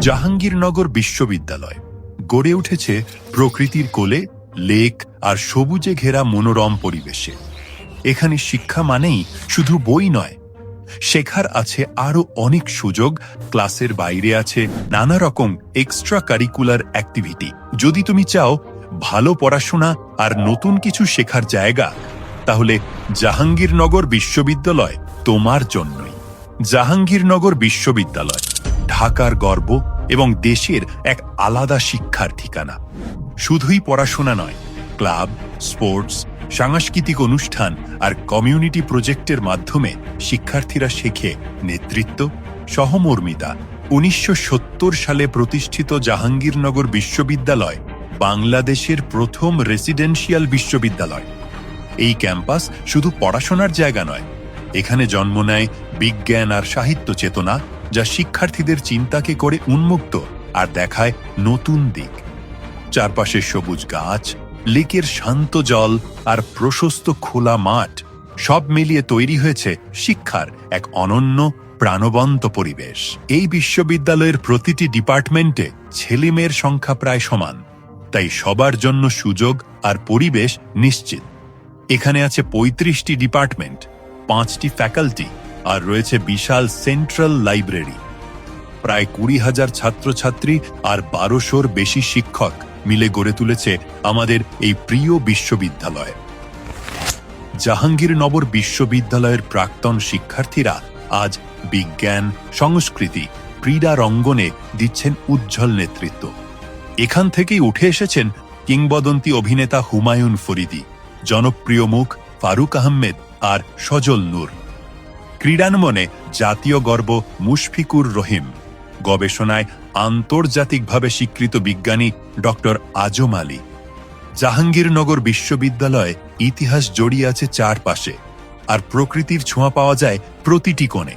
জাহাঙ্গীরনগর বিশ্ববিদ্যালয়। গড়ে উঠেছে প্রকৃতির কোলে, লেক আর সবুজে ঘেরা মনোরম পরিবেশে। এখানে শিক্ষা মানেই শুধু বই নয়, শেখার আছে আরও অনেক সুযোগ, ক্লাসের বাইরে আছে নানা রকম এক্সট্রা কারিকুলার অ্যাক্টিভিটি যদি তুমি চাও ভালো পড়াশোনা আর নতুন কিছু শেখার জায়গা, তাহলে জাহাঙ্গীরনগর বিশ্ববিদ্যালয় তোমার জন্যই। জাহাঙ্গীরনগর বিশ্ববিদ্যালয়। ঢাকার গর্ব এবং দেশের এক আলাদা শিক্ষার ঠিকানা। শুধুই পড়াশোনা নয়, ক্লাব, স্পোর্টস, সাংস্কৃতিক অনুষ্ঠান আর কমিউনিটি প্রজেক্টের মাধ্যমে শিক্ষার্থীরা শেখে নেতৃত্ব, সহমর্মিতা। উনিশশো সত্তর সালে প্রতিষ্ঠিত জাহাঙ্গীরনগর বিশ্ববিদ্যালয় বাংলাদেশের প্রথম রেসিডেন্সিয়াল বিশ্ববিদ্যালয়। এই ক্যাম্পাস শুধু পড়াশোনার জায়গা নয়, এখানে জন্ম নেয় বিজ্ঞান আর সাহিত্য চেতনা যা শিক্ষার্থীদের চিন্তাকে করে উন্মুক্ত আর দেখায় নতুন দিক। চারপাশে সবুজ গাছ, লেকের শান্ত জল আর প্রশস্ত খোলা মাঠ সব মিলিয়ে তৈরি হয়েছে শিক্ষার এক অনন্য, প্রাণবন্ত পরিবেশ। এই বিশ্ববিদ্যালয়ের প্রতিটি ডিপার্টমেন্টে ছেলেমেয়ের সংখ্যা প্রায় সমান, তাই সবার জন্য সুযোগ আর পরিবেশ নিশ্চিত। এখানে আছে পঁয়ত্রিশটি ডিপার্টমেন্ট, পাঁচটি ফ্যাকাল্টি আর রয়েছে বিশাল সেন্ট্রাল লাইব্রেরি। প্রায় কুড়ি হাজার ছাত্রছাত্রী আর বারোশোর বেশি শিক্ষক মিলে গড়ে তুলেছে আমাদের এই প্রিয় বিশ্ববিদ্যালয়। জাহাঙ্গীরনগর বিশ্ববিদ্যালয়ের প্রাক্তন শিক্ষার্থীরা আজ বিজ্ঞান, সংস্কৃতি, ক্রীড়া রঙ্গনে দিচ্ছেন উজ্জ্বল নেতৃত্ব। এখান থেকেই উঠে এসেছেন কিংবদন্তি অভিনেতা হুমায়ুন ফরিদি, জনপ্রিয় মুখ ফারুক আহমেদ আর সজল নূর। ক্রীড়াঙ্গনে জাতীয় গর্ব মুশফিকুর রহিম। গবেষণায় আন্তর্জাতিকভাবে স্বীকৃত বিজ্ঞানী ডক্টর আজম আলী। জাহাঙ্গীরনগর বিশ্ববিদ্যালয়ে ইতিহাস জড়িয়ে আছে চারপাশে আর প্রকৃতির ছোঁয়া পাওয়া যায় প্রতিটি কোণে।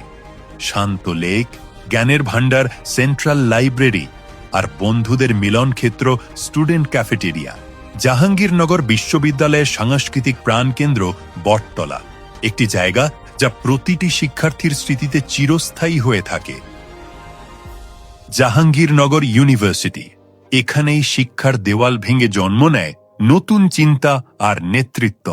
শান্ত লেক, জ্ঞানের ভাণ্ডার, সেন্ট্রাল লাইব্রেরি আর বন্ধুদের মিলন ক্ষেত্র স্টুডেন্ট ক্যাফেটেরিয়া। জাহাঙ্গীরনগর বিশ্ববিদ্যালয়ের সাংস্কৃতিক প্রাণকেন্দ্র বটতলা। একটি জায়গা যা প্রতিটি শিক্ষার্থীর স্মৃতিতে চিরস্থায়ী হয়ে থাকে। জাহাঙ্গীরনগর ইউনিভার্সিটি, এখানেই শিক্ষার দেওয়াল ভেঙে জন্ম নেয় নতুন চিন্তা আর নেতৃত্ব।